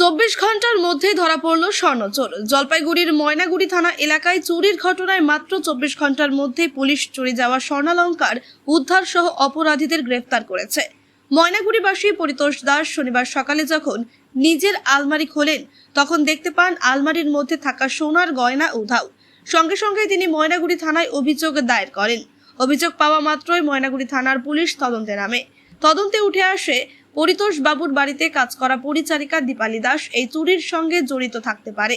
চব্বিশ ঘণ্টার মধ্যেই ধরা পড়ল স্বর্ণচোর জলপাইগুড়ির ময়নাগুড়ি থানা এলাকায় চুরির ঘটনায় মাত্র চব্বিশ ঘণ্টার মধ্যে পুলিশ চুরি যাওয়া স্বর্ণালঙ্কার উদ্ধার সহ অপরাধীদের গ্রেফতার করেছে। ময়নাগুড়িবাসী পরিতোষ দাস শনিবার সকালে যখন নিজের আলমারি খোলেন, তখন দেখতে পান আলমারির মধ্যে থাকা সোনার গয়না উধাও সঙ্গে সঙ্গে তিনি ময়নাগুড়ি থানায় অভিযোগ দায়ের করেন। অভিযোগ পাওয়া মাত্রই ময়নাগুড়ি থানার পুলিশ তদন্তে নামে। তদন্তে উঠে আসে পরিতোষ বাবুর বাড়িতে কাজ করা পরিচারিকা দীপালি দাস এই চুরির সঙ্গে জড়িত থাকতে পারে।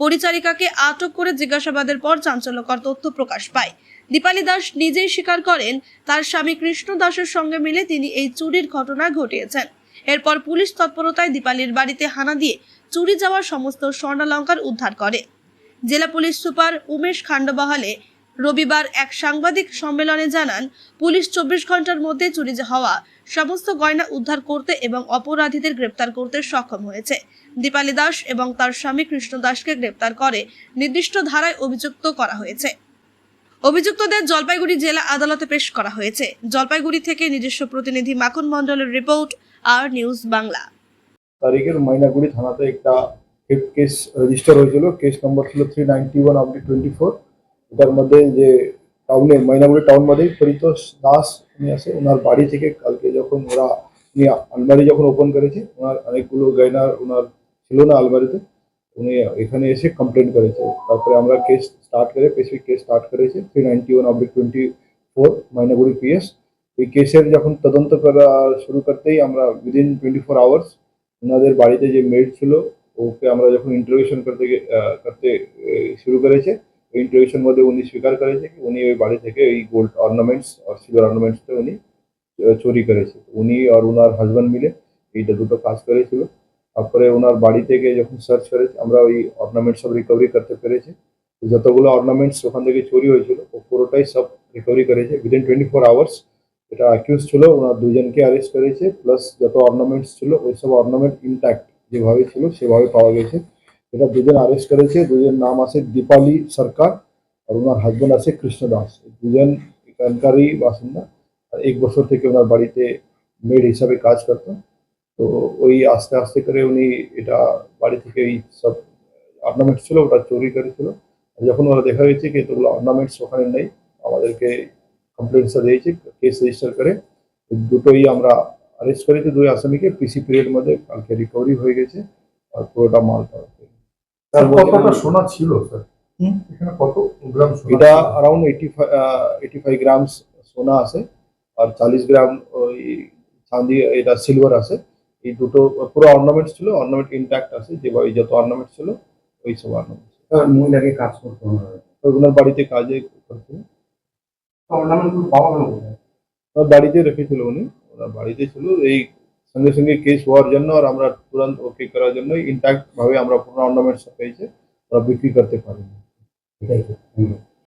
পরিচারিকাকে আটক করে জিজ্ঞাসাবাদের পর চাঞ্চল্যকর তথ্য প্রকাশ পায়। দীপালি দাস নিজেই স্বীকার করেন, তার স্বামী কৃষ্ণ দাসের সঙ্গে মিলে তিনি এই চুরির ঘটনা ঘটিয়েছেন। এরপর পুলিশ তৎপরতায় দীপালির বাড়িতে হানা দিয়ে চুরি যাওয়া সমস্ত স্বর্ণালঙ্কার উদ্ধার করে। জেলা পুলিশ সুপার উমেশ খান্ডবাহালে রবিবার এক সাংবাদিক সম্মেলনে জানান, পুলিশ চব্বিশ ঘণ্টার মধ্যে চুরি হওয়া সমস্ত গয়না উদ্ধার করতে এবং অপরাধীদের গ্রেপ্তার করতে সক্ষম হয়েছে। দীপালি দাস এবং তার স্বামী কৃষ্ণ দাসকে গ্রেপ্তার করে নির্দিষ্ট ধারায় অভিযুক্ত করা হয়েছে। অভিযুক্তদের জলপাইগুড়ি জেলা আদালতে পেশ করা হয়েছে। জলপাইগুড়ি থেকে নিজস্ব প্রতিনিধি মাখন মণ্ডলের রিপোর্ট, আর নিউজ বাংলা। তারিখের ময়নাগুড়ি থানাতে একটা হেপ কেস রেজিস্টার হয়েছিল। কেস নম্বর ছিল থ্রি নাইনটি ওয়ান অব্দি টোয়েন্টি ফোর এটার মধ্যে যে টাউনে ময়নাগুড়ি টাউন মধ্যেই পরিতোষ দাস, উনি আছে ওনার বাড়ি থেকে কালকে যখন ওরা, উনি আলমারি যখন ওপেন করেছে, ওনার অনেকগুলো গয়নার ওনার ছিল না আলমারিতে, উনি এখানে এসে কমপ্লেন করেছে। তারপরে আমরা কেস স্টার্ট করে স্পেসিফিক কেস স্টার্ট করেছি থ্রি নাইনটি ওয়ান অব্দি টোয়েন্টি ফোর ময়নাগুড়ি পিএস এই কেসের যখন তদন্ত করা শুরু করতেই আমরা উইদিন টোয়েন্টি ফোর আওয়ার্স ওনাদের বাড়িতে যে মেড ছিল, ওকে আমরা যখন ইন্টারভিউশন করতে করতে শুরু করেছে ইন্টারভিউশন মধ্যে উনি স্বীকার করেছে কি, উনি ওই বাড়ি থেকে এই গোল্ড অর্নামেন্টস আর সিলভার অর্নামেন্টসটা উনি চুরি করেছে। উনি আর ওনার হাজব্যান্ড মিলে এইটা দুটো কাজ করেছিল। তারপরে ওনার বাড়ি থেকে যখন সার্চ করেছে, আমরা ওই অর্নামেন্টস সব রিকভারি করতে পেরেছি। যতগুলো অর্নামেন্টস ওখান থেকে চুরি হয়েছিল, ও পুরোটাই সব রিকভারি করেছে। উইদিন টোয়েন্টি ফোর আওয়ার্স এটা অ্যাকিউজ ছিল ওনার দুজনকে অ্যারেস্ট করেছে প্লাস যত অর্নামেন্টস ছিল, ওই সব অর্নামেন্ট ইনট্যাক্ট যেভাবে ছিল, সেভাবে পাওয়া গেছে। এটা দুজন অ্যারেস্ট করেছে দুজন নাম আছে দীপালি সরকার আর ওনার হাজব্যান্ড আছে কৃষ্ণ দাস এই দুজন এখানকারই বাসিন্দা। আর এক বছর থেকে ওনার বাড়িতে মেড হিসাবে কাজ করতো। তো ওই আস্তে আস্তে করে উনি এটা বাড়ি থেকে এই সব অর্নামেন্টস ছিল, ওটা চুরি করেছিল। আর যখন ওরা দেখা গেছে কি এতগুলো অর্নামেন্টস ওখানে নেই, আমাদেরকে কমপ্লেন্টসটা দিয়েছে কেস রেজিস্টার করে। এই দুটোই আমরা অ্যারেস্ট করেছি, দুই আসামিকে। পিসি পিরিয়ড মধ্যে কালকে রিকভারি হয়ে গেছে আর পুরোটা মাল পাওয়া গেছে। স্যার কতটা সোনা ছিল স্যার হুম? এখানে কত গ্রাম সোনা এটা ছিল? Around eighty eighty five grams সোনা আছে আর চাল্লিশ গ্রাম ওই চাঁদি এটা সিলভার আছে এই দুটো পুরো অর্নামেন্টস ছিল অর্নামেন্ট ইনট্যাক্ট আছে যেভাবে যত অর্নামেন্ট ছিল ওই সব অর্নামেন্টস স্যার মহিলাকে কাজ করতে হবে ওনার বাড়িতে কাজে করছিল অর্নামেন্টগুলো পাওয়া গেল কোথায়? ওনার বাড়িতে রেখেছিল উনি ওনার বাড়িতে ছিল এই সঙ্গে সঙ্গে কেস হওয়ার জন্য আর আমরা তুরন্ত ওকে করার জন্য ইনট্যাক্ট ভাবে আমরা পুরো অর্নামেন্টস পেয়েছে, ওরা বিক্রি করতে পারিনি ঠিক আছে হুম।